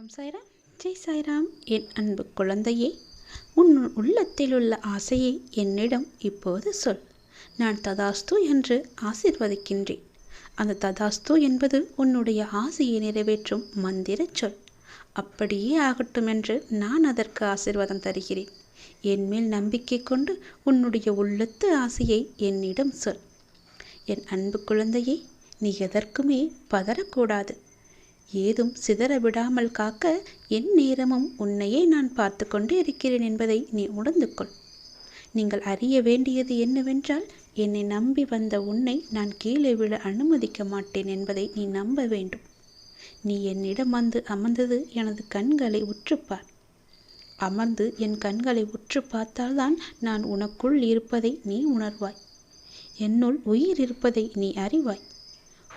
ஓம் சாய்ராம். ஜெய் சாய்ராம். என் அன்பு குழந்தையே உன் உள்ளத்தில் உள்ள ஆசையை என்னிடம் இப்போது சொல். நான் ததாஸ்து என்று ஆசிர்வதிக்கின்றேன். அந்த ததாஸ்து என்பது உன்னுடைய ஆசையை நிறைவேற்றும் மந்திர சொல். அப்படியே ஆகட்டும் என்று நான் அதற்கு ஆசிர்வாதம் தருகிறேன். என் மேல் நம்பிக்கை கொண்டு உன்னுடைய உள்ளத்து ஆசையை என்னிடம் சொல். என் அன்பு குழந்தையே நீ எதற்குமே பதறக்கூடாது. ஏதும் சிதற விடாமல் காக்க என் நேரமும் உன்னையே நான் பார்த்து கொண்டு இருக்கிறேன் என்பதை நீ உணர்ந்து கொள். நீங்கள் அறிய வேண்டியது என்னவென்றால் என்னை நம்பி வந்த உன்னை நான் கீழே விழ அனுமதிக்க மாட்டேன் என்பதை நீ நம்ப வேண்டும். நீ என்னிடம் வந்து அமர்ந்தது எனது கண்களை உற்றுப்பார் அமர்ந்து என் கண்களை உற்று பார்த்தால்தான் நான் உனக்குள் இருப்பதை நீ உணர்வாய். என்னுள் உயிர் இருப்பதை நீ அறிவாய்.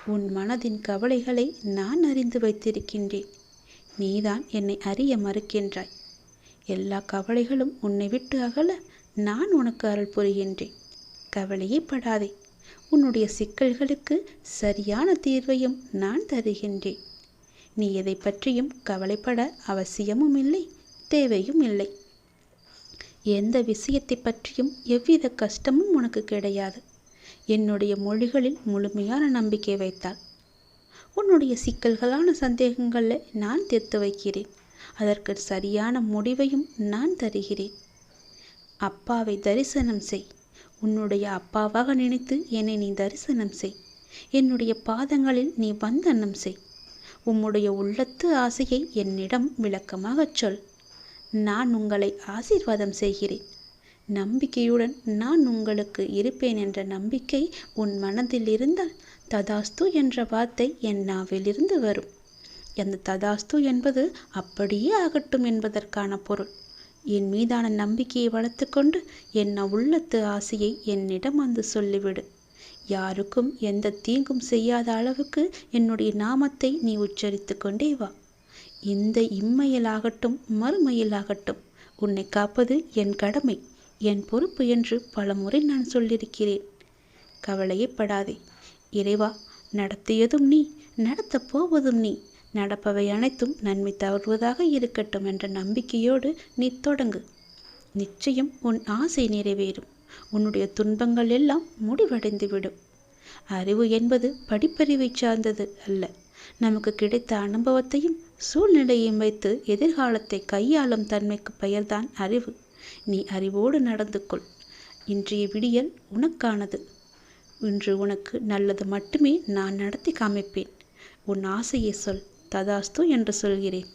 உன் மனதின் கவலைகளை நான் அறிந்து வைத்திருக்கின்றேன். நீதான் என்னை அறிய மறுக்கின்றாய். எல்லா கவலைகளும் உன்னை விட்டு அகல நான் உனக்கு அருள் புரிகின்றேன். கவலையே படாதே உன்னுடைய சிக்கல்களுக்கு சரியான தீர்வையும் நான் தருகின்றேன். நீ எதை பற்றியும் கவலைப்பட அவசியமும் இல்லை தேவையும் இல்லை. எந்த விஷயத்தை பற்றியும் எவ்வித கஷ்டமும் உனக்கு கிடையாது. என்னுடைய மொழிகளில் முழுமையான நம்பிக்கை வைத்தாள். உன்னுடைய சிக்கல்களான சந்தேகங்களை நான் தீர்த்து வைக்கிறேன். அதற்கு சரியான முடிவையும் நான் தருகிறேன். அப்பாவை தரிசனம் செய். உன்னுடைய அப்பாவாக நினைத்து என்னை நீ தரிசனம் செய். என்னுடைய பாதங்களில் நீ வந்தன்னம் செய். உம்முடைய உள்ளத்து ஆசையை என்னிடம் விளக்கமாகச் சொல். நான் உங்களை ஆசீர்வாதம் செய்கிறேன். நம்பிக்கையுடன் நான் உங்களுக்கு இருப்பேன் என்ற நம்பிக்கை உன் மனதில் இருந்தால் ததாஸ்து என்ற வார்த்தை என் நாவிலிருந்து வரும். அந்த ததாஸ்து என்பது அப்படியே ஆகட்டும் என்பதற்கான பொருள். என் மீதான நம்பிக்கையை வளர்த்துக்கொண்டு என்ன என் உள்ளத்து ஆசையை என்னிடம் வந்து சொல்லிவிடு. யாருக்கும் எந்த தீங்கும் செய்யாத அளவுக்கு என்னுடைய நாமத்தை நீ உச்சரித்து கொண்டே வா. இந்த இம்மையிலாகட்டும் மறுமையிலாகட்டும் உன்னை காப்பது என் கடமை. என் பொறுப்பு என்று பலமுறை நான் சொல்லியிருக்கிறேன். கவலையே படாதே இறைவா நடத்தியதும் நீ நடத்தப் போவதும் நீ. நடப்பவை அனைத்தும் நன்மை தவறுவதாக இருக்கட்டும் என்ற நம்பிக்கையோடு நீ தொடங்கு. நிச்சயம் உன் ஆசை நிறைவேறும். உன்னுடைய துன்பங்கள் எல்லாம் முடிவடைந்துவிடும். அறிவு என்பது படிப்பறிவை சார்ந்தது அல்ல. நமக்கு கிடைத்த அனுபவத்தையும் சூழ்நிலையையும் வைத்து எதிர்காலத்தை கையாளும் தன்மைக்கு பெயர்தான் அறிவு. நீ அறிவோடு நடந்து கொள் இன்றைய விடியல் உனக்கானது. இன்று உனக்கு நல்லது மட்டுமே நான் நடத்தி காமிப்பேன். உன் ஆசையை சொல். ததாஸ்து என்று சொல்கிறேன்.